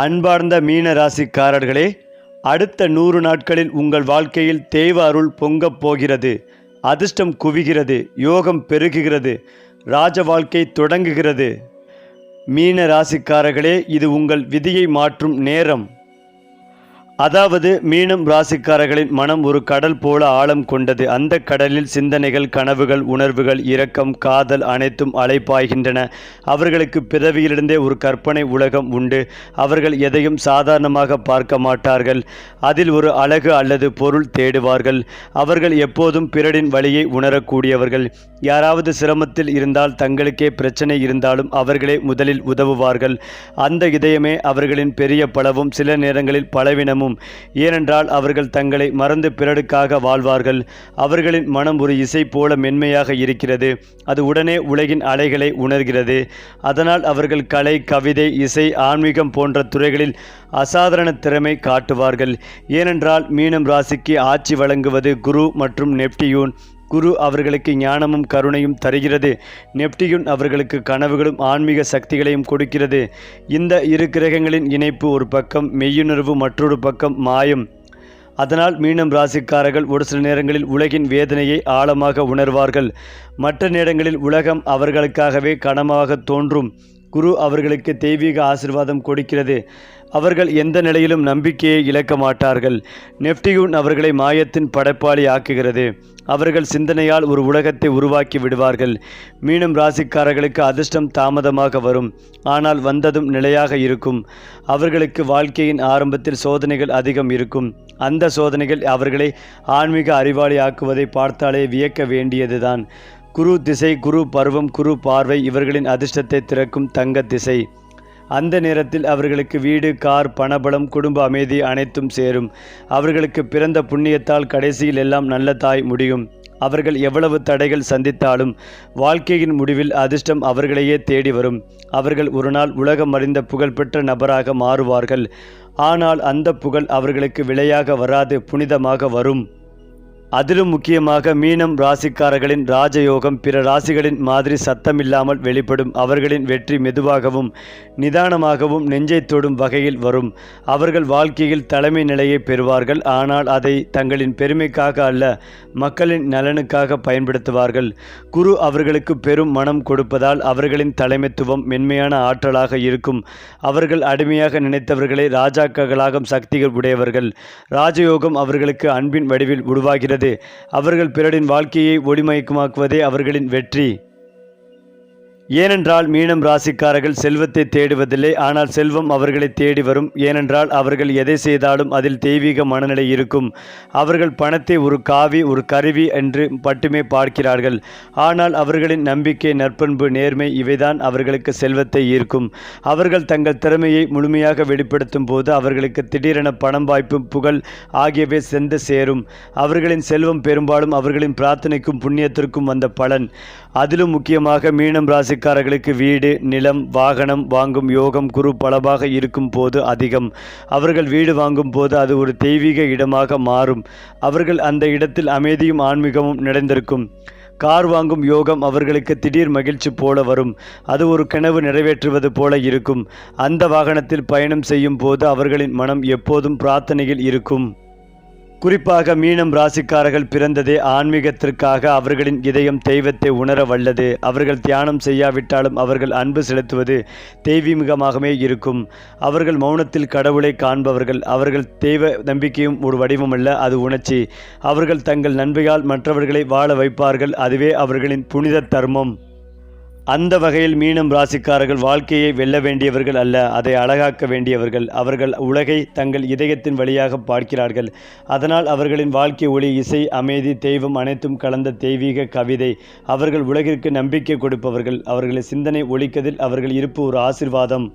அன்பார்ந்த மீன ராசிக்காரர்களே அடுத்த நூறு நாட்களில் உங்கள் வாழ்க்கையில் தெய்வ அருள் பொங்கப் போகிறது. அதிர்ஷ்டம் குவிகிறது யோகம் பெருகுகிறது ராஜ வாழ்க்கை தொடங்குகிறது. மீன ராசிக்காரர்களே இது உங்கள் விதியை மாற்றும் நேரம். அதாவது மீனம் ராசிக்காரர்களின் மனம் ஒரு கடல் போல ஆழம் கொண்டது. அந்த கடலில் சிந்தனைகள் கனவுகள் உணர்வுகள் இரக்கம் காதல் அனைத்தும் அலைப்பாய்கின்றன. அவர்களுக்கு பிறவியிலிருந்தே ஒரு கற்பனை உலகம் உண்டு. அவர்கள் எதையும் சாதாரணமாக பார்க்க மாட்டார்கள். அதில் ஒரு அழகு அல்லது பொருள் தேடுவார்கள். அவர்கள் எப்போதும் பிறரின் வழியை உணரக்கூடியவர்கள். யாராவது சிரமத்தில் இருந்தால் தங்களுக்கே பிரச்சனை இருந்தாலும் அவர்களே முதலில் உதவுவார்கள். அந்த இதயமே அவர்களின் பெரிய பலவும் சில நேரங்களில் பலவீனமும் ஏனென்றால் அவர்கள் தங்களை மறந்து பிறருக்காக வாழ்வார்கள். அவர்களின் மனம் ஒரு இசை போல மென்மையாக இருக்கிறது. அது உடனே உலகின் அலைகளை உணர்கிறது. அதனால் அவர்கள் கலை கவிதை இசை ஆன்மீகம் போன்ற துறைகளில் அசாதாரண திறமை காட்டுவார்கள். ஏனென்றால் மீனம் ராசிக்கு ஆட்சி வழங்குவது குரு மற்றும் நெப்டியூன். குரு அவர்களுக்கு ஞானமும் கருணையும் தருகிறது. நெப்டியூன் அவர்களுக்கு கனவுகளும் ஆன்மீக சக்திகளையும் கொடுக்கிறது. இந்த இரு கிரகங்களின் இணைப்பு ஒரு பக்கம் மெய்யுணர்வு மற்றொரு பக்கம் மாயம். அதனால் மீனம் ராசிக்காரர்கள் ஒரு சில நேரங்களில் உலகின் வேதனையை ஆழமாக உணர்வார்கள். மற்ற நேரங்களில் உலகம் அவர்களுக்காகவே கனமாக தோன்றும். குரு அவர்களுக்கு தெய்வீக ஆசிர்வாதம் கொடுக்கிறது. அவர்கள் எந்த நிலையிலும் நம்பிக்கையை இழக்க மாட்டார்கள். நெப்டியூன் அவர்களை மாயத்தின் படைப்பாளி ஆக்குகிறது. அவர்கள் சிந்தனையால் ஒரு உலகத்தை உருவாக்கி விடுவார்கள். மீனம் ராசிக்காரர்களுக்கு அதிர்ஷ்டம் தாமதமாக வரும். ஆனால் வந்ததும் நிலையாக இருக்கும். அவர்களுக்கு வாழ்க்கையின் ஆரம்பத்தில் சோதனைகள் அதிகம் இருக்கும். அந்த சோதனைகள் அவர்களை ஆன்மீக அறிவாளி ஆக்குவதை பார்த்தாலே வியக்க வேண்டியதுதான். குரு திசை குரு பருவம் குரு பார்வை இவர்களின் அதிர்ஷ்டத்தை திறக்கும் தங்க திசை. அந்த நேரத்தில் அவர்களுக்கு வீடு கார் பணபலம் குடும்ப அமைதி அனைத்தும் சேரும். அவர்களுக்கு பிறந்த புண்ணியத்தால் கடைசியில் எல்லாம் நல்ல தாய் முடியும். அவர்கள் எவ்வளவு தடைகள் சந்தித்தாலும் வாழ்க்கையின் முடிவில் அதிர்ஷ்டம் அவர்களையே தேடி வரும். அவர்கள் ஒரு நாள் உலகம் அறிந்த புகழ்பெற்ற நபராக மாறுவார்கள். ஆனால் அந்த புகழ் அவர்களுக்கு விலையாக வராது புனிதமாக வரும். அதிலும் முக்கியமாக மீனம் ராசிக்காரர்களின் ராஜயோகம் பிற ராசிகளின் மாதிரி சத்தமில்லாமல் வெளிப்படும் அவர்களின் வெற்றி மெதுவாகவும் நிதானமாகவும் நெஞ்சை தொடும் வகையில் வரும். அவர்கள் வாழ்க்கையில் தலைமை நிலையை பெறுவார்கள். ஆனால் அதை தங்களின் பெருமைக்காக அல்ல மக்களின் நலனுக்காக பயன்படுத்துவார்கள். குரு அவர்களுக்கு பெரும் மனம் கொடுப்பதால் அவர்களின் தலைமைத்துவம் மென்மையான ஆற்றலாக இருக்கும். அவர்கள் அடிமையாக நினைத்தவர்களை ராஜாக்களாக சக்திகள் உடையவர்கள். ராஜயோகம் அவர்களுக்கு அன்பின் வடிவில் உருவாகிறது. அவர்கள் பிறரின் வாழ்க்கையை ஒளிமயக்கமாக்குவதே அவர்களின் வெற்றி. ஏனென்றால் மீனம் ராசிக்காரர்கள் செல்வத்தை தேடுவதில்லை ஆனால் செல்வம் அவர்களை தேடி வரும். ஏனென்றால் அவர்கள் எதை செய்தாலும் அதில் தெய்வீக மனநிலை இருக்கும். அவர்கள் பணத்தை ஒரு காவி ஒரு கருவி என்று மட்டுமே பார்க்கிறார்கள். ஆனால் அவர்களின் நம்பிக்கை நற்பண்பு நேர்மை இவைதான் அவர்களுக்கு செல்வத்தை ஈர்க்கும். அவர்கள் தங்கள் திறமையை முழுமையாக வெளிப்படுத்தும் போது அவர்களுக்கு திடீரென பணம் வாய்ப்பு புகழ் ஆகியவை சென்று சேரும். அவர்களின் செல்வம் பெரும்பாலும் அவர்களின் பிரார்த்தனைக்கும் புண்ணியத்திற்கும் வந்த பலன். அதிலும் முக்கியமாக மீனம் ராசி ராசிக்காரர்களுக்கு வீடு நிலம் வாகனம் வாங்கும் யோகம் குரு பலவாக இருக்கும் போது அதிகம். அவர்கள் வீடு வாங்கும் போது அது ஒரு தெய்வீக இடமாக மாறும். அவர்கள் அந்த இடத்தில் அமைதியும் ஆன்மீகமும் நிறைந்திருக்கும். கார் வாங்கும் யோகம் அவர்களுக்கு திடீர் மகிழ்ச்சி போல வரும். அது ஒரு கனவு நிறைவேற்றுவது போல இருக்கும். அந்த வாகனத்தில் பயணம் செய்யும் போது அவர்களின் மனம் எப்போதும் பிரார்த்தனையில் இருக்கும். குறிப்பாக மீனம் ராசிக்காரர்கள் பிறந்ததே ஆன்மீகத்திற்காக அவர்களின் இதயம் தெய்வத்தை உணர வல்லது. அவர்கள் தியானம் செய்யாவிட்டாலும் அவர்கள் அன்பு செலுத்துவது தெய்வீகமாகவே இருக்கும். அவர்கள் மௌனத்தில் கடவுளை காண்பவர்கள். அவர்கள் தெய்வ நம்பிக்கையும் ஒரு வடிவமல்ல அது உணர்ச்சி. அவர்கள் தங்கள் நன்மையால் மற்றவர்களை வாழ வைப்பார்கள். அதுவே அவர்களின் புனித தர்மம். அந்த வகையில் மீனம் ராசிக்காரர்கள் வாழ்க்கையை வெல்ல வேண்டியவர்கள் அல்ல அதை அழகாக்க வேண்டியவர்கள். அவர்கள் உலகை தங்கள் இதயத்தின் வழியாக பார்க்கிறார்கள். அதனால் அவர்களின் வாழ்க்கை ஒளி இசை அமைதி தெய்வம் அனைத்தும் கலந்த தெய்வீக கவிதை. அவர்கள் உலகிற்கு நம்பிக்கை கொடுப்பவர்கள். அவர்களை சிந்தனை ஒழிக்கதில் அவர்கள் இருப்பு ஒரு ஆசிர்வாதம்.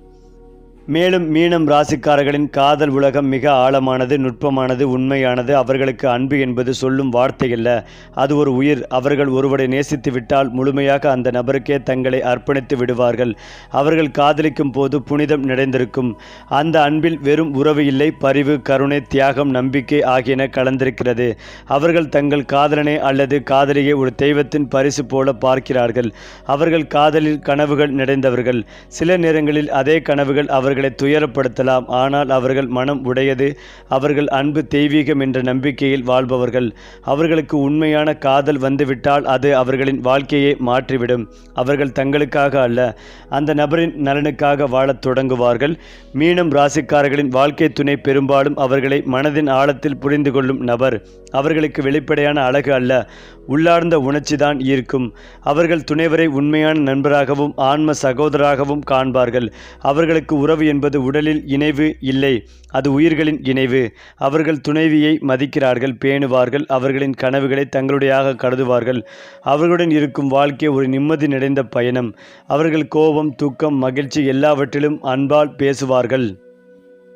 மேலும் மீனம் ராசிக்காரர்களின் காதல் உலகம் மிக ஆழமானது நுட்பமானது உண்மையானது. அவர்களுக்கு அன்பு என்பது சொல்லும் வார்த்தையல்ல அது ஒரு உயிர். அவர்கள் ஒருவரை நேசித்து விட்டால் முழுமையாக அந்த நபருக்கே தங்களை அர்ப்பணித்து விடுவார்கள். அவர்கள் காதலிக்கும் போது புனிதம் நிறைந்திருக்கும். அந்த அன்பில் வெறும் உறவு இல்லை பரிவு கருணை தியாகம் நம்பிக்கை ஆகியன கலந்திருக்கிறது. அவர்கள் தங்கள் காதலனை அல்லது காதலியை ஒரு தெய்வத்தின் பரிசு போல பார்க்கிறார்கள். அவர்கள் காதலில் கனவுகள் நிறைந்தவர்கள். சில நேரங்களில் அதே கனவுகள் அவர் அவர்களை துயரப்படுத்தலாம். ஆனால் அவர்கள் மனம் உடையது. அவர்கள் அன்பு தெய்வீகம் என்ற நம்பிக்கையில் வாழ்பவர்கள். அவர்களுக்கு உண்மையான காதல் வந்துவிட்டால் அது அவர்களின் வாழ்க்கையை மாற்றிவிடும். அவர்கள் தங்களுக்காக அல்ல அந்த நபரின் நலனுக்காக வாழத் தொடங்குவார்கள். மீனம் ராசிக்காரர்களின் வாழ்க்கை துணை பெரும்பாலும் அவர்களை மனதின் ஆழத்தில் புரிந்து கொள்ளும் நபர். அவர்களுக்கு வெளிப்படையான அழகு அல்ல உள்ளார்ந்த உணர்ச்சிதான் ஈர்க்கும். அவர்கள் துணைவரை உண்மையான நண்பராகவும் ஆன்ம சகோதராகவும் காண்பார்கள். அவர்களுக்கு உறவு என்பது உடலில் இணைவு இல்லை அது உயிர்களின் இணைவு. அவர்கள் துணைவியை மதிக்கிறார்கள் பேணுவார்கள் அவர்களின் கனவுகளை தங்களுடையாக கருதுவார்கள். அவர்களுடன் இருக்கும் வாழ்க்கை ஒரு நிம்மதி நிறைந்த பயணம். அவர்கள் கோபம் தூக்கம் மகிழ்ச்சி எல்லாவற்றிலும் அன்பால் பேசுவார்கள்.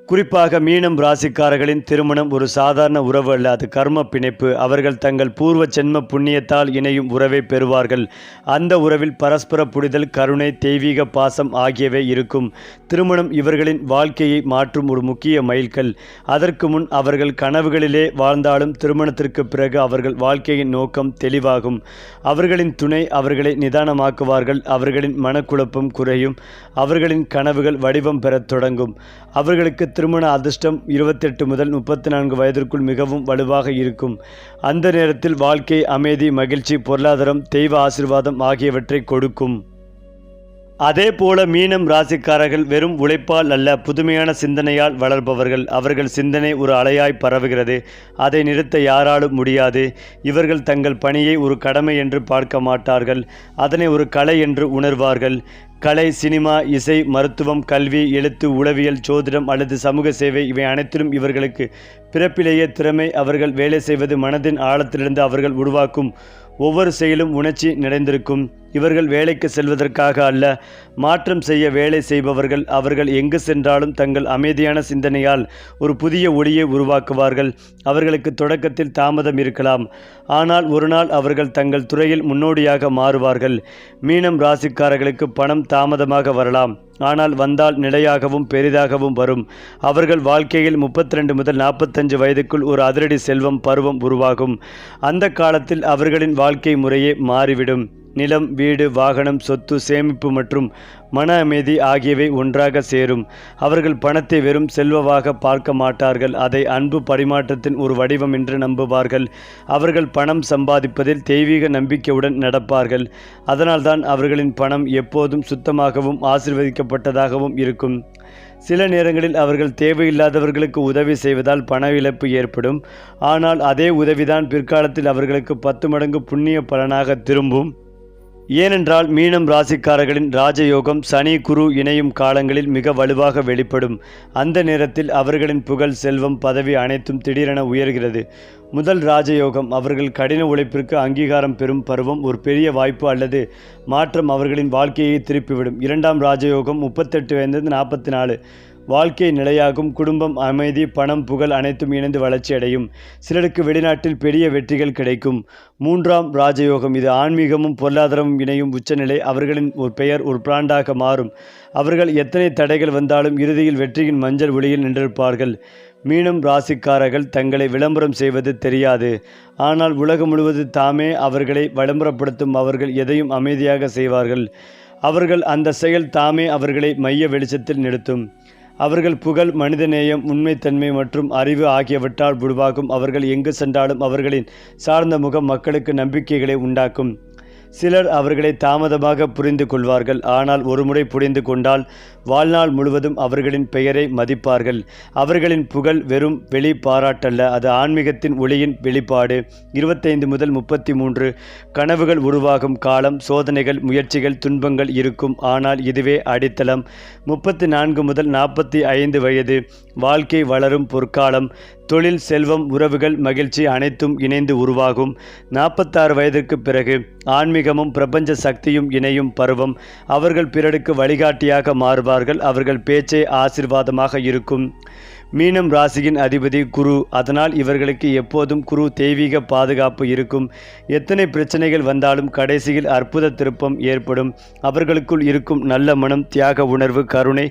குறிப்பாக மீனம் ராசிக்காரர்களின் திருமணம் ஒரு சாதாரண உறவு அல்ல அது கர்ம பிணைப்பு. அவர்கள் தங்கள் பூர்வ ஜென்ம புண்ணியத்தால் இணையும் உறவை பெறுவார்கள். அந்த உறவில் பரஸ்பர புரிதல் கருணை தெய்வீக பாசம் ஆகியவை இருக்கும். திருமணம் இவர்களின் வாழ்க்கையை மாற்றும் ஒரு முக்கிய மைல்கல். அதற்கு முன் அவர்கள் கனவுகளிலே வாழ்ந்தாலும் திருமணத்திற்கு பிறகு அவர்கள் வாழ்க்கையின் நோக்கம் தெளிவாகும். அவர்களின் துணை அவர்களை நிதானமாக்குவார்கள். அவர்களின் மனக்குழப்பம் குறையும். அவர்களின் கனவுகள் வடிவம் பெறத் தொடங்கும். அவர்களுக்கு திருமண அதிர்ஷ்டம் இருபத்தெட்டு முதல் முப்பத்தி நான்கு வயதிற்குள் மிகவும் வலுவாக இருக்கும். அந்த நேரத்தில் வாழ்க்கை அமைதி மகிழ்ச்சி பொருளாதாரம் தெய்வ ஆசிர்வாதம் ஆகியவற்றை கொடுக்கும். அதே போல மீனம் ராசிக்காரர்கள் வெறும் உழைப்பால் அல்ல புதுமையான சிந்தனையால் வளர்பவர்கள். அவர்கள் சிந்தனை ஒரு அலையாய் பரவுகிறது. அதை நிறுத்த யாராலும் முடியாது. இவர்கள் தங்கள் பணியை ஒரு கடமை என்று பார்க்க மாட்டார்கள். அதனை ஒரு கலை என்று உணர்வார்கள். கலை சினிமா இசை மருத்துவம் கல்வி எழுத்து உளவியல் சோதிடம் அல்லது சமூக சேவை இவை அனைத்திலும் இவர்களுக்கு பிறப்பிலேயே திறமை. அவர்கள் வேலை செய்வது மனதின் ஆழத்திலிருந்து அவர்கள் உருவாக்கும் ஒவ்வொரு செயலும் உணர்ச்சி நிறைந்திருக்கும். இவர்கள் வேலைக்கு செல்வதற்காக அல்ல. மாற்றம் செய்ய வேலை செய்பவர்கள் அவர்கள் எங்கு சென்றாலும் தங்கள் அமைதியான சிந்தனையால் ஒரு புதிய ஒளியை உருவாக்குவார்கள். அவர்களுக்கு தொடக்கத்தில் தாமதம் இருக்கலாம். ஆனால் ஒருநாள் அவர்கள் தங்கள் துறையில் முன்னோடியாக மாறுவார்கள். மீனம் ராசிக்காரர்களுக்கு பணம் தாமதமாக வரலாம். ஆனால் வந்தால் நிலையாகவும் பெரிதாகவும் வரும். அவர்கள் வாழ்க்கையில் முப்பத்தி ரெண்டு முதல் நாற்பத்தஞ்சு வயதுக்குள் ஒரு அதிரடி செல்வம் பருவம் உருவாகும். அந்த காலத்தில் அவர்களின் வாழ்க்கை முறையே மாறிவிடும். நிலம் வீடு வாகனம் சொத்து சேமிப்பு மற்றும் மன அமைதி ஆகியவை ஒன்றாக சேரும். அவர்கள் பணத்தை வெறும் செல்வமாக பார்க்க மாட்டார்கள். அதை அன்பு பரிமாற்றத்தின் ஒரு வடிவம் என்று நம்புவார்கள். அவர்கள் பணம் சம்பாதிப்பதில் தெய்வீக நம்பிக்கையுடன் நடப்பார்கள். அதனால்தான் அவர்களின் பணம் எப்போதும் சுத்தமாகவும் ஆசிர்வதிக்கப்பட்டதாகவும் இருக்கும். சில நேரங்களில் அவர்கள் தேவையில்லாதவர்களுக்கு உதவி செய்வதால் பண இழப்பு ஏற்படும். ஆனால் அதே உதவிதான் பிற்காலத்தில் அவர்களுக்கு பத்து மடங்கு புண்ணிய பலனாக திரும்பும். ஏனென்றால் மீனம் ராசிக்காரர்களின் ராஜயோகம் சனி குரு இணையும் காலங்களில் மிக வலுவாக வெளிப்படும். அந்த நேரத்தில் அவர்களின் புகழ் செல்வம் பதவி அனைத்தும் திடீரென உயர்கிறது. முதல் ராஜயோகம் அவர்கள் கடின உழைப்பிற்கு அங்கீகாரம் பெறும் பருவம் ஒரு பெரிய வாய்ப்பு அல்லது மாற்றம் அவர்களின் வாழ்க்கையை திருப்பிவிடும். இரண்டாம் ராஜயோகம் முப்பத்தெட்டு வயது நாற்பத்தி நாலு. வாழ்க்கை நிலையாகும் குடும்பம் அமைதி பணம் புகழ் அனைத்தும் இணைந்து வளர்ச்சி அடையும். சிலருக்கு வெளிநாட்டில் பெரிய வெற்றிகள் கிடைக்கும். மூன்றாம் ராஜயோகம் இது ஆன்மீகமும் பொருளாதாரமும் இணையும் உச்சநிலை. அவர்களின் ஒரு பெயர் ஒரு பிராண்டாக மாறும். அவர்கள் எத்தனை தடைகள் வந்தாலும் இறுதியில் வெற்றியின் மஞ்சள் ஒளியில் நின்றிருப்பார்கள். மீனம் ராசிக்காரர்கள் தங்களை விளம்பரம் செய்வது தெரியாது. ஆனால் உலகம் முழுவதும் தாமே அவர்களை விளம்பரப்படுத்தும் அவர்கள் எதையும் அமைதியாக செய்வார்கள். அவர்கள் அந்த செயல் தாமே அவர்களை மைய வெளிச்சத்தில் நிறுத்தும். அவர்கள் புகழ் மனிதநேயம் உண்மைத்தன்மை மற்றும் அறிவு ஆகியவற்றால் உருவாகும். அவர்கள் எங்கு சென்றாலும் அவர்களின் சார்ந்த முகம் மக்களுக்கு நம்பிக்கைகளை உண்டாக்கும். சிலர் அவர்களை தாமதமாக புரிந்து கொள்வார்கள். ஆனால் ஒருமுறை புரிந்து கொண்டால் வாழ்நாள் முழுவதும் அவர்களின் பெயரை மதிப்பார்கள். அவர்களின் புகழ் வெறும் வெளி பாராட்டல்ல அது ஆன்மீகத்தின் ஒளியின் வெளிப்பாடு. இருபத்தைந்து முதல் முப்பத்தி மூன்று கனவுகள் உருவாகும் காலம் சோதனைகள் முயற்சிகள் துன்பங்கள் இருக்கும். ஆனால் இதுவே அடித்தளம். முப்பத்தி நான்கு முதல் நாற்பத்தி ஐந்து வயது. வாழ்க்கை வளரும் பொற்காலம். தொழில் செல்வம் உறவுகள் மகிழ்ச்சி அனைத்தும் இணைந்து உருவாகும். நாற்பத்தாறு வயதுக்கு பிறகு ஆன்மீகமும் பிரபஞ்ச சக்தியும் இணையும் பருவம். அவர்கள் பிறருக்கு வழிகாட்டியாக மாறுவார் மாறுவார்கள் அவர்கள் பேச்சே ஆசிர்வாதமாக இருக்கும். மீனம் ராசியின் அதிபதி குரு அதனால் இவர்களுக்கு எப்போதும் குரு தெய்வீக பாதுகாப்பு இருக்கும். எத்தனை பிரச்சனைகள் வந்தாலும் கடைசியில் அற்புத திருப்பம் ஏற்படும். அவர்களுக்குள் இருக்கும் நல்ல மனம் தியாக உணர்வு கருணை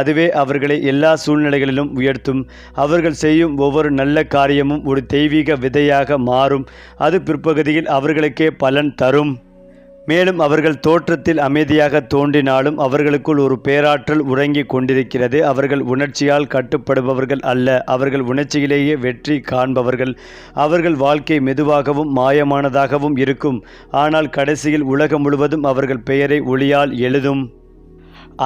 அதுவே அவர்களை எல்லா சூழ்நிலைகளிலும் உயர்த்தும். அவர்கள் செய்யும் ஒவ்வொரு நல்ல காரியமும் ஒரு தெய்வீக விதையாக மாறும். அது பிற்பகுதியில் அவர்களுக்கே பலன் தரும். மேலும் அவர்கள் தோற்றத்தில் அமைதியாக தோன்றினாலும் அவர்களுக்குள் ஒரு பேராற்றல் உறங்கிக் கொண்டிருக்கிறது. அவர்கள் உணர்ச்சியால் கட்டுப்படுபவர்கள் அல்ல. அவர்கள் உணர்ச்சியிலேயே வெற்றி காண்பவர்கள். அவர்கள் வாழ்க்கை மெதுவாகவும் மாயமானதாகவும் இருக்கும். ஆனால் கடைசியில் உலகம் முழுவதும் அவர்கள் பெயரை ஒளியால் எழுதும்.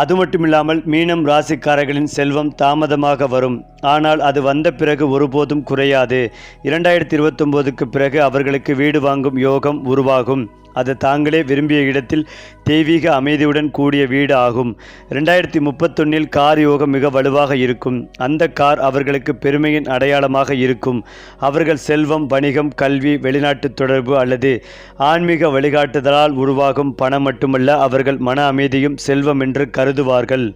அது மட்டுமில்லாமல் மீனம் ராசிக்காரர்களின் செல்வம் தாமதமாக வரும். ஆனால் அது வந்த பிறகு ஒருபோதும் குறையாது. இரண்டாயிரத்தி இருபத்தொம்போதுக்கு பிறகு அவர்களுக்கு வீடு வாங்கும் யோகம் உருவாகும். அது தாங்களே விரும்பிய இடத்தில் தெய்வீக அமைதியுடன் கூடிய வீடு ஆகும். ரெண்டாயிரத்தி முப்பத்தொன்னில் கார் யோகம் மிக வலுவாக இருக்கும். அந்த கார் அவர்களுக்கு பெருமையின் அடையாளமாக இருக்கும். அவர்கள் செல்வம் வணிகம் கல்வி வெளிநாட்டு தொடர்பு அல்லது ஆன்மீக வழிகாட்டுதலால் உருவாகும் பணம் மட்டுமல்ல அவர்கள் மன அமைதியும் செல்வம் என்று கருதுவார்கள்.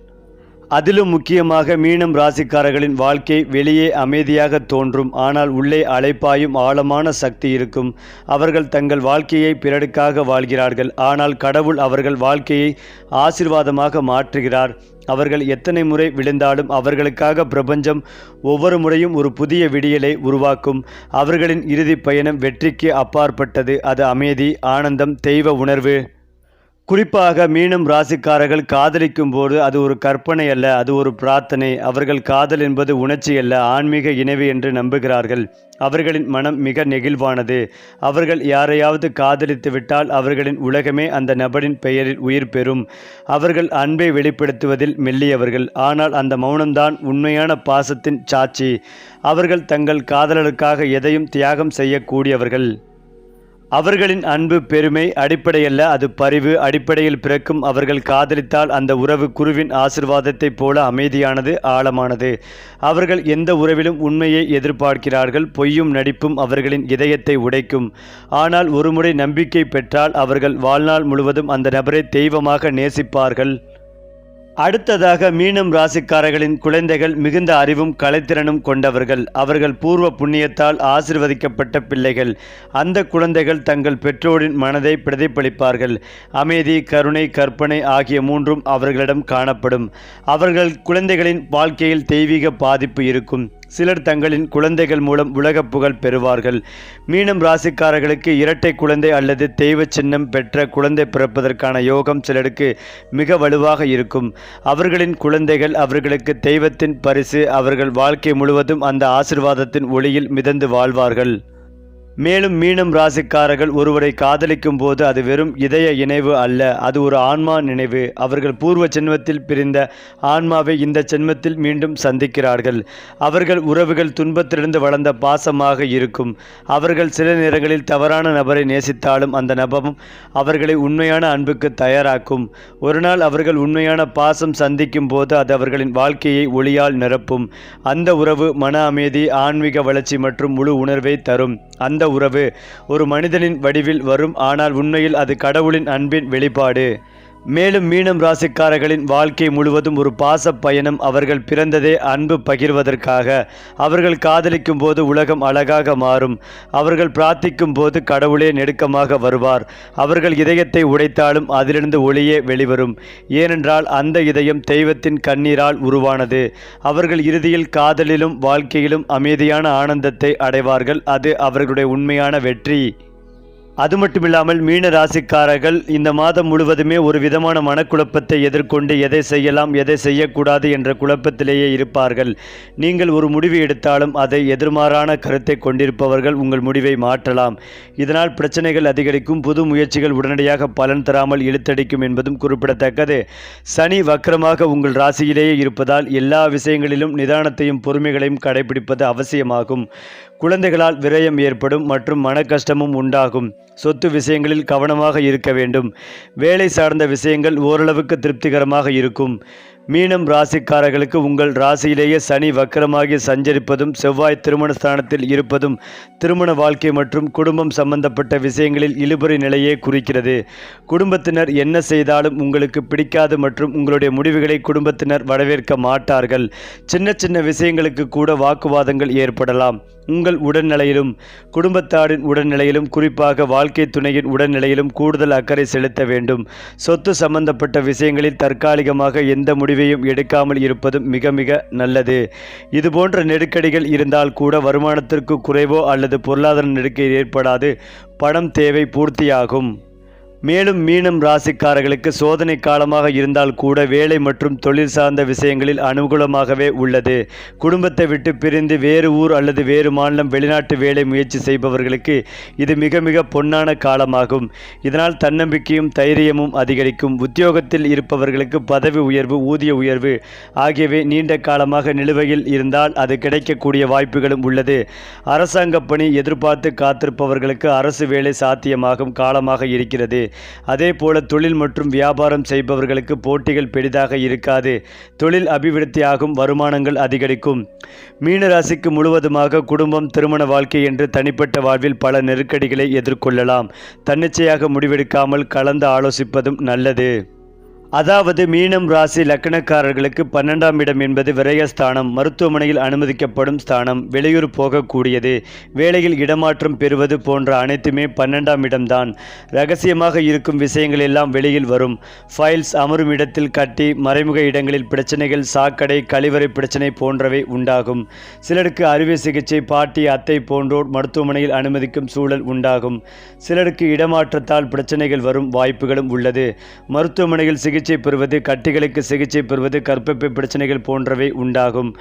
அதிலும் முக்கியமாக மீனம் ராசிக்காரர்களின் வாழ்க்கை வெளியே அமைதியாக தோன்றும். ஆனால் உள்ளே அலைப்பாயும் ஆழமான சக்தி இருக்கும். அவர்கள் தங்கள் வாழ்க்கையை பிறருக்காக வாழ்கிறார்கள். ஆனால் கடவுள் அவர்கள் வாழ்க்கையை ஆசிர்வாதமாக மாற்றுகிறார். அவர்கள் எத்தனை முறை விழுந்தாலும் அவர்களுக்காக பிரபஞ்சம் ஒவ்வொரு முறையும் ஒரு புதிய விடியலை உருவாக்கும். அவர்களின் இறுதி பயணம் வெற்றிக்கு அப்பாற்பட்டது. அது அமைதி ஆனந்தம் தெய்வ உணர்வு. குறிப்பாக மீனம் ராசிக்காரர்கள் காதலிக்கும் போது அது ஒரு கற்பனை அல்ல அது ஒரு பிரார்த்தனை. அவர்கள் காதல் என்பது உணர்ச்சி அல்ல ஆன்மீக இணைவு என்று நம்புகிறார்கள். அவர்களின் மனம் மிக நெகிழ்வானது. அவர்கள் யாரையாவது காதலித்து விட்டால் அவர்களின் உலகமே அந்த நபரின் பெயரில் உயிர் பெறும். அவர்கள் அன்பை வெளிப்படுத்துவதில் மெல்லியவர்கள். ஆனால் அந்த மௌனம்தான் உண்மையான பாசத்தின் சாட்சி. அவர்கள் தங்கள் காதலருக்காக எதையும் தியாகம் செய்யக்கூடியவர்கள். அவர்களின் அன்பு பெருமை அடிப்படையல்ல அது பரிவு அடிப்படையில் பிறக்கும் அவர்கள் காதலித்தால் அந்த உறவு குருவின் ஆசிர்வாதத்தைப் போல அமைதியானது ஆழமானது. அவர்கள் எந்த உறவிலும் உண்மையை எதிர்பார்க்கிறார்கள் பொய்யும் நடிப்பும் அவர்களின் இதயத்தை உடைக்கும். ஆனால் ஒருமுறை நம்பிக்கை பெற்றால் அவர்கள் வாழ்நாள் முழுவதும் அந்த நபரை தெய்வமாக நேசிப்பார்கள். அடுத்ததாக மீனம் ராசிக்காரர்களின் குழந்தைகள் மிகுந்த அறிவும் கலைத்திறனும் கொண்டவர்கள். அவர்கள் பூர்வ புண்ணியத்தால் ஆசிர்வதிக்கப்பட்ட பிள்ளைகள். அந்த குழந்தைகள் தங்கள் பெற்றோரின் மனதை பிரதிபலிப்பார்கள். அமைதி கருணை கற்பனை ஆகிய மூன்றும் அவர்களிடம் காணப்படும். அவர்கள் குழந்தைகளின் வாழ்க்கையில் தெய்வீக பாதிப்பு இருக்கும். சிலர் தங்களின் குழந்தைகள் மூலம் உலக புகழ் பெறுவார்கள். மீனம் ராசிக்காரர்களுக்கு இரட்டை குழந்தை அல்லது தெய்வ சின்னம் பெற்ற குழந்தை பிறப்பதற்கான யோகம் சிலருக்கு மிக வலுவாக இருக்கும். அவர்களின் குழந்தைகள் அவர்களுக்கு தெய்வத்தின் பரிசு அவர்கள் வாழ்க்கை முழுவதும் அந்த ஆசிர்வாதத்தின் ஒளியில் மிதந்து வாழ்வார்கள். மேலும் மீனம் ராசிக்காரர்கள் ஒருவரை காதலிக்கும் போது அது வெறும் இதய இணைவு அல்ல அது ஒரு ஆன்மா நினைவு. அவர்கள் பூர்வ ஜென்மத்தில் பிரிந்த ஆன்மாவை இந்த ஜென்மத்தில் மீண்டும் சந்திக்கிறார்கள். அவர்கள் உறவுகள் துன்பத்திலிருந்து வளர்ந்த பாசமாக இருக்கும். அவர்கள் சில நேரங்களில் தவறான நபரை நேசித்தாலும் அந்த நபரும் அவர்களை உண்மையான அன்புக்கு தயாராக்கும். ஒரு நாள் அவர்கள் உண்மையான பாசம் சந்திக்கும் போது அது அவர்களின் வாழ்க்கையை ஒளியால் நிரப்பும். அந்த உறவு மன அமைதி ஆன்மீக வளர்ச்சி மற்றும் முழு உணர்வை தரும். அந்த உறவு. ஒரு மனிதனின் வடிவில் வரும் ஆனால் உண்மையில் அது கடவுளின் அன்பின் வெளிப்பாடு. மேலும் மீனம் ராசிக்காரர்களின் வாழ்க்கை முழுவதும் ஒரு பாச பயணம் அவர்கள் பிறந்ததே அன்பு பகிர்வதற்காக. அவர்கள் காதலிக்கும் போது உலகம் அழகாக மாறும். அவர்கள் பிரார்த்திக்கும் போது கடவுளே நெருக்கமாக வருவார். அவர்கள் இதயத்தை உடைத்தாலும் அதிலிருந்து ஒளியே வெளிவரும். ஏனென்றால் அந்த இதயம் தெய்வத்தின் கண்ணீரால் உருவானது. அவர்கள் இறுதியில் காதலிலும் வாழ்க்கையிலும் அமைதியான ஆனந்தத்தை அடைவார்கள். அது அவர்களுடைய உண்மையான வெற்றி. அது மட்டுமில்லாமல் மீன ராசிக்காரர்கள் இந்த மாதம் முழுவதுமே ஒரு விதமான மனக்குழப்பத்தை எதிர்கொண்டு எதை செய்யலாம் எதை செய்யக்கூடாது என்ற குழப்பத்திலேயே இருப்பார்கள். நீங்கள் ஒரு முடிவு எடுத்தாலும் அதை எதிர்மாறான கருத்தை கொண்டிருப்பவர்கள் உங்கள் முடிவை மாற்றலாம். இதனால் பிரச்சனைகள் அதிகரிக்கும் புது முயற்சிகள் உடனடியாக பலன் தராமல் இழுத்தடிக்கும் என்பதும் குறிப்பிடத்தக்கது. சனி வக்கரமாக உங்கள் ராசியிலேயே இருப்பதால் எல்லா விஷயங்களிலும் நிதானத்தையும் பொறுமைகளையும் கடைபிடிப்பது அவசியமாகும். குழந்தைகளால் விரயம் ஏற்படும் மற்றும் மன கஷ்டமும் உண்டாகும். சொத்து விஷயங்களில் கவனமாக இருக்க வேண்டும். வேலை சார்ந்த விஷயங்கள் ஓரளவுக்கு திருப்திகரமாக இருக்கும். மீனம் ராசிக்காரர்களுக்கு உங்கள் ராசியிலேயே சனி வக்கரமாகி சஞ்சரிப்பதும் செவ்வாய் திருமண ஸ்தானத்தில் இருப்பதும் திருமண வாழ்க்கை மற்றும் குடும்பம் சம்பந்தப்பட்ட விஷயங்களில் இழுபறி நிலையே குறிக்கிறது. குடும்பத்தினர் என்ன செய்தாலும் உங்களுக்கு பிடிக்காது மற்றும் உங்களுடைய முடிவுகளை குடும்பத்தினர் வரவேற்க மாட்டார்கள். சின்ன சின்ன விஷயங்களுக்கு கூட வாக்குவாதங்கள் ஏற்படலாம். உங்கள் உடல்நிலையிலும் குடும்பத்தாரின் உடல்நிலையிலும் குறிப்பாக வாழ்க்கை துணையின் உடல்நிலையிலும் கூடுதல் அக்கறை செலுத்த வேண்டும். சொத்து சம்பந்தப்பட்ட விஷயங்களில் தற்காலிகமாக எந்த முடிவையும் எடுக்காமல் இருப்பதும் மிக மிக நல்லது. இதுபோன்ற நெருக்கடிகள் இருந்தால் கூட வருமானத்திற்கு குறைவோ அல்லது பொருளாதார நெருக்கடி ஏற்படாது. பணம் தேவை பூர்த்தியாகும். மேலும் மீனம் ராசிக்காரர்களுக்கு சோதனை காலமாக இருந்தால் கூட வேலை மற்றும் தொழில் சார்ந்த விஷயங்களில் அனுகூலமாகவே உள்ளது. குடும்பத்தை விட்டு பிரிந்து வேறு ஊர் அல்லது வேறு மாநிலம் வெளிநாட்டு வேலை முயற்சி செய்பவர்களுக்கு இது மிக மிக பொன்னான காலமாகும். இதனால் தன்னம்பிக்கையும் தைரியமும் அதிகரிக்கும். உத்தியோகத்தில் இருப்பவர்களுக்கு பதவி உயர்வு ஊதிய உயர்வு ஆகியவை நீண்ட காலமாக நிலுவையில் இருந்தால் அது கிடைக்கக்கூடிய வாய்ப்புகளும் உள்ளது. அரசாங்க பணி எதிர்பார்த்து காத்திருப்பவர்களுக்கு அரசு வேலை சாத்தியமாகும் காலமாக இருக்கிறது. அதே போல தொழில் மற்றும் வியாபாரம் செய்பவர்களுக்கு போட்டிகள் பெரிதாக இருக்காது. தொழில் அபிவிருத்தியாகும் வருமானங்கள் அதிகரிக்கும். மீனராசிக்கு முழுவதுமாக குடும்பம் திருமண வாழ்க்கை என்று தனிப்பட்ட வாழ்வில் பல நெருக்கடிகளை எதிர்கொள்ளலாம். தன்னிச்சையாக முடிவெடுக்காமல் கலந்து ஆலோசிப்பதும் நல்லது. அதாவது மீனம் ராசி லக்கணக்காரர்களுக்கு பன்னெண்டாம் இடம் என்பது விரயஸ்தானம் மருத்துவமனையில் அனுமதிக்கப்படும் ஸ்தானம். வெளியூர் போகக்கூடியது. வேலையில் இடமாற்றம் பெறுவது போன்ற அனைத்துமே பன்னெண்டாம் இடம்தான். ரகசியமாக இருக்கும் விஷயங்கள் எல்லாம் வெளியில் வரும். ஃபைல்ஸ் அமரும் இடத்தில் கட்டி மறைமுக இடங்களில் பிரச்சனைகள் சாக்கடை கழிவறை பிரச்சனை போன்றவை உண்டாகும். சிலருக்கு அறுவை சிகிச்சை பாட்டி அத்தை போன்றோர் மருத்துவமனையில் அனுமதிக்கும் சூழல் உண்டாகும். சிலருக்கு இடமாற்றத்தால் பிரச்சனைகள் வரும் வாய்ப்புகளும் உள்ளது. மருத்துவமனையில் சிகிச்சை பெறுவது கட்டிகளுக்கு சிகிச்சை பெறுவது கற்பப்பை பிரச்சனைகள் போன்றவை உண்டாகும்.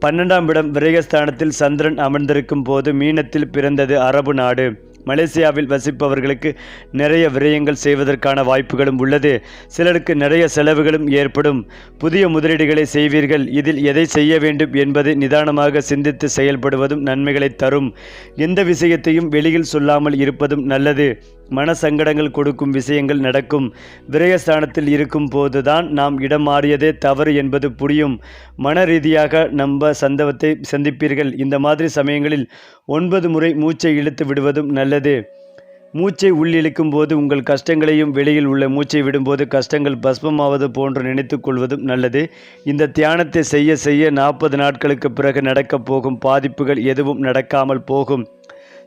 பன்னெண்டாம் இடம் விரயஸ்தானத்தில் சந்திரன் அமர்ந்திருக்கும் போது மீனத்தில் பிறந்தது அரபு நாடு. மலேசியாவில் வசிப்பவர்களுக்கு நிறைய விரயங்கள் செய்வதற்கான வாய்ப்புகளும் உள்ளது. சிலருக்கு நிறைய செலவுகளும் ஏற்படும். புதிய முதலீடுகளை செய்வீர்கள். இதில் எதை செய்ய வேண்டும் என்பது நிதானமாக சிந்தித்து செயல்படுவதும் நன்மைகளை தரும். எந்த விஷயத்தையும் வெளியில் சொல்லாமல் இருப்பதும் நல்லது. மன சங்கடங்கள் கொடுக்கும் விஷயங்கள் நடக்கும். விரயஸ்தானத்தில் இருக்கும் போதுதான் நாம் இடம் மாறியதே தவறு என்பது புரியும். மன ரீதியாக நம்ப சந்தவத்தை சந்திப்பீர்கள். இந்த மாதிரி சமயங்களில் ஒன்பது முறை மூச்சை இழுத்து விடுவதும் நல்லது. மூச்சை உள்ளிழுக்கும் போது உங்கள் கஷ்டங்களையும் வெளியில் உள்ள மூச்சை விடும்போது கஷ்டங்கள் பஸ்மமாவது போன்று நினைத்து கொள்வதும் நல்லது. இந்த தியானத்தை செய்ய செய்ய நாற்பது நாட்களுக்கு பிறகு நடக்கப் போகும் பாதிப்புகள் எதுவும் நடக்காமல் போகும்.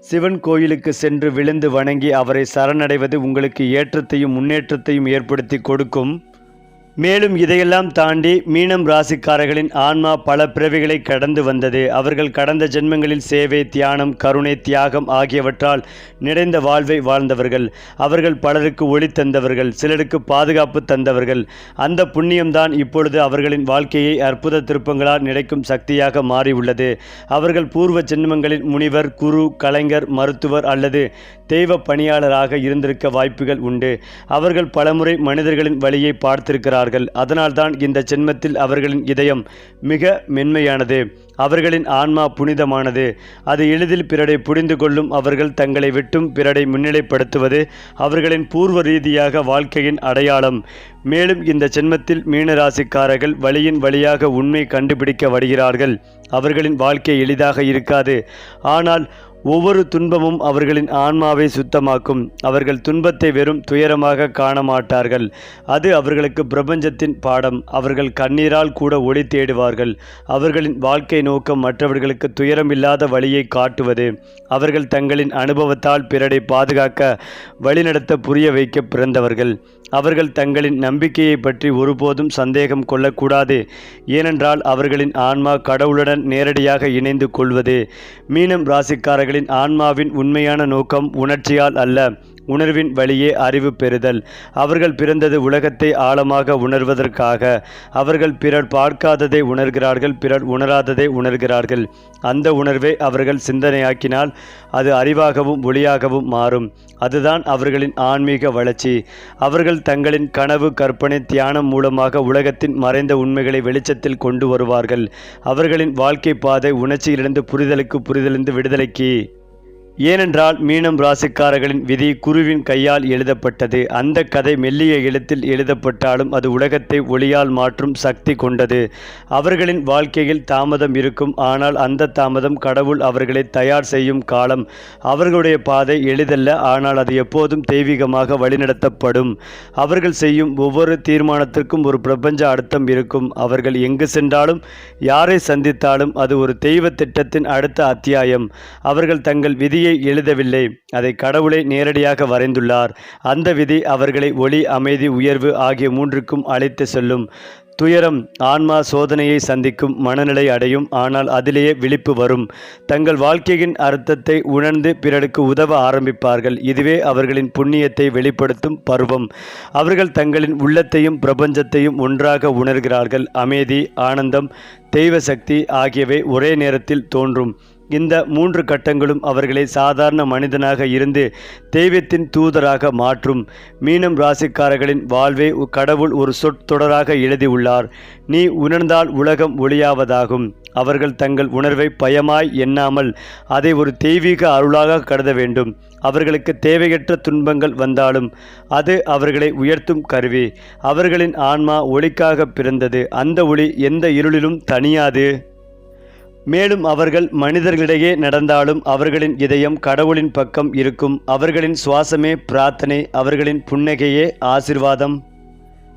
சிவன் கோயிலுக்கு சென்று விழுந்து வணங்கி அவரை சரணடைவது உங்களுக்கு ஏற்றத்தையும் முன்னேற்றத்தையும் ஏற்படுத்தி கொடுக்கும். மேலும் இதையெல்லாம் தாண்டி மீனம் ராசிக்காரர்களின் ஆன்மா பல பிறவிகளை கடந்து வந்தது. அவர்கள் கடந்த ஜென்மங்களில் சேவை தியானம் கருணை தியாகம் ஆகியவற்றால் நிறைந்த வாழ்வை வாழ்ந்தவர்கள். அவர்கள் பலருக்கு ஒளி தந்தவர்கள் சிலருக்கு பாதுகாப்பு தந்தவர்கள். அந்த புண்ணியம்தான் இப்பொழுது அவர்களின் வாழ்க்கையை அற்புத திருப்பங்களால் நினைக்கும் சக்தியாக மாறியுள்ளது. அவர்கள் பூர்வ ஜென்மங்களில் முனிவர் குரு கலைஞர் மருத்துவர் அல்லது தெய்வ பணியாளராக இருந்திருக்க வாய்ப்புகள் உண்டு. அவர்கள் பலமுறை மனிதர்களின் வழியை பார்த்திருக்கிறார்கள் அதனால்தான் இந்த ஜென்மத்தில் அவர்களின் இதயம் மிக மென்மையானது. அவர்களின் ஆன்மா புனிதமானது. அது எளிதில் பிறரை புரிந்து கொள்ளும் அவர்கள் தங்களை விட்டும் பிறரை முன்னிலைப்படுத்துவது அவர்களின் பூர்வ ரீதியாக வாழ்க்கையின் அடையாளம். மேலும் இந்த ஜென்மத்தில் மீனராசிக்காரர்கள் வழியின் வழியாக உண்மை கண்டுபிடிக்க வருகிறார்கள். அவர்களின் வாழ்க்கை எளிதாக இருக்காது. ஆனால் ஒவ்வொரு துன்பமும் அவர்களின் ஆன்மாவை சுத்தமாக்கும். அவர்கள் துன்பத்தை வெறும் துயரமாக காண மாட்டார்கள் அது அவர்களுக்கு பிரபஞ்சத்தின் பாடம். அவர்கள் கண்ணீரால் கூட ஒளி தேடுவார்கள். அவர்களின் வாழ்க்கை நோக்கம் மற்றவர்களுக்கு துயரமில்லாத வழியை காட்டுவது. அவர்கள் தங்களின் அனுபவத்தால் பிறரை பாதுகாக்க வழிநடத்த புரிய வைக்க பிறந்தவர்கள். அவர்கள் தங்களின் நம்பிக்கையை பற்றி ஒருபோதும் சந்தேகம் கொள்ளக்கூடாது. ஏனென்றால் அவர்களின் ஆன்மா கடவுளுடன் நேரடியாக இணைந்து கொள்வது மீனம் ராசிக்காரர்களின் ஆன்மாவின் உண்மையான நோக்கம் உணர்ச்சியால் அல்ல. உணர்வின் வழியே அறிவு பெறுதல். அவர்கள் பிறந்தது உலகத்தை ஆழமாக உணர்வதற்காக. அவர்கள் பிறர் பார்க்காததை உணர்கிறார்கள் பிறர் உணராததை உணர்கிறார்கள். அந்த உணர்வை அவர்கள் சிந்தனையாக்கினால் அது அறிவாகவும் ஒளியாகவும் மாறும். அதுதான் அவர்களின் ஆன்மீக வளர்ச்சி. அவர்கள் தங்களின் கனவு கற்பனை தியானம் மூலமாக உலகத்தின் மறைந்த உண்மைகளை வெளிச்சத்தில் கொண்டு வருவார்கள். அவர்களின் வாழ்க்கை பாதை உணர்ச்சியிலிருந்து புரிதலுக்கு புரிதலிருந்து விடுதலைக்கு. ஏனென்றால் மீனம் ராசிக்காரர்களின் விதி குருவின் கையால் எழுதப்பட்டது. அந்த கதை மெல்லிய எழுத்தில் எழுதப்பட்டாலும் அது உலகத்தை ஒளியால் மாற்றும் சக்தி கொண்டது. அவர்களின் வாழ்க்கையில் தாமதம் இருக்கும். ஆனால் அந்த தாமதம் கடவுள் அவர்களை தயார் செய்யும் காலம். அவர்களுடைய பாதை எளிதல்ல. ஆனால் அது எப்போதும் தெய்வீகமாக வழிநடத்தப்படும். அவர்கள் செய்யும் ஒவ்வொரு தீர்மானத்திற்கும் ஒரு பிரபஞ்ச அர்த்தம் இருக்கும். அவர்கள் எங்கு சென்றாலும் யாரை சந்தித்தாலும் அது ஒரு தெய்வ திட்டத்தின் அடுத்த அத்தியாயம். அவர்கள் தங்கள் விதியை எழுதவில்லை. அதை கடவுளை நேரடியாக வரைந்துள்ளார். அந்த விதி அவர்களை ஒளி அமைதி உயர்வு ஆகிய மூன்றுக்கும் அழைத்து செல்லும். துயரம் ஆன்மா சோதனையை சந்திக்கும் மனநிலை அடையும். ஆனால் அதிலேயே விழிப்பு வரும். தங்கள் வாழ்க்கையின் அர்த்தத்தை உணர்ந்து பிறருக்கு உதவ ஆரம்பிப்பார்கள். இதுவே அவர்களின் புண்ணியத்தை வெளிப்படுத்தும் பருவம். அவர்கள் தங்களின் உள்ளத்தையும் பிரபஞ்சத்தையும் ஒன்றாக உணர்கிறார்கள். அமைதி ஆனந்தம் தெய்வ சக்தி ஆகியவை ஒரே நேரத்தில் தோன்றும். இந்த மூன்று கட்டங்களும் அவர்களை சாதாரண மனிதனாக இருந்து தெய்வத்தின் தூதராக மாற்றும். மீனம் ராசிக்காரர்களின் வாழ்வை கடவுள் ஒரு சொற்றொடராக எழுதியுள்ளார். நீ உணர்ந்தால் உலகம் ஒளியாவதாகும். அவர்கள் தங்கள் உணர்வை பயமாய் எண்ணாமல் அதை ஒரு தெய்வீக அருளாக கருத வேண்டும். அவர்களுக்கு தேவையற்ற துன்பங்கள் வந்தாலும் அது அவர்களை உயர்த்தும் கருவி. அவர்களின் ஆன்மா ஒளிக்காக பிறந்தது. அந்த ஒளி எந்த இருளிலும் தனியாது மேலும் அவர்கள் மனிதர்களிடையே நடந்தாலும் அவர்களின் இதயம் கடவுளின் பக்கம் இருக்கும். அவர்களின் சுவாசமே பிரார்த்தனை அவர்களின் புன்னகையே ஆசிர்வாதம்.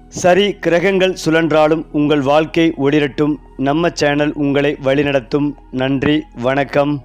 சரி கிரகங்கள் சுழன்றாலும் உங்கள் வாழ்க்கை ஒளிரட்டும். நம்ம சேனல் உங்களை வழிநடத்தும். நன்றி வணக்கம்.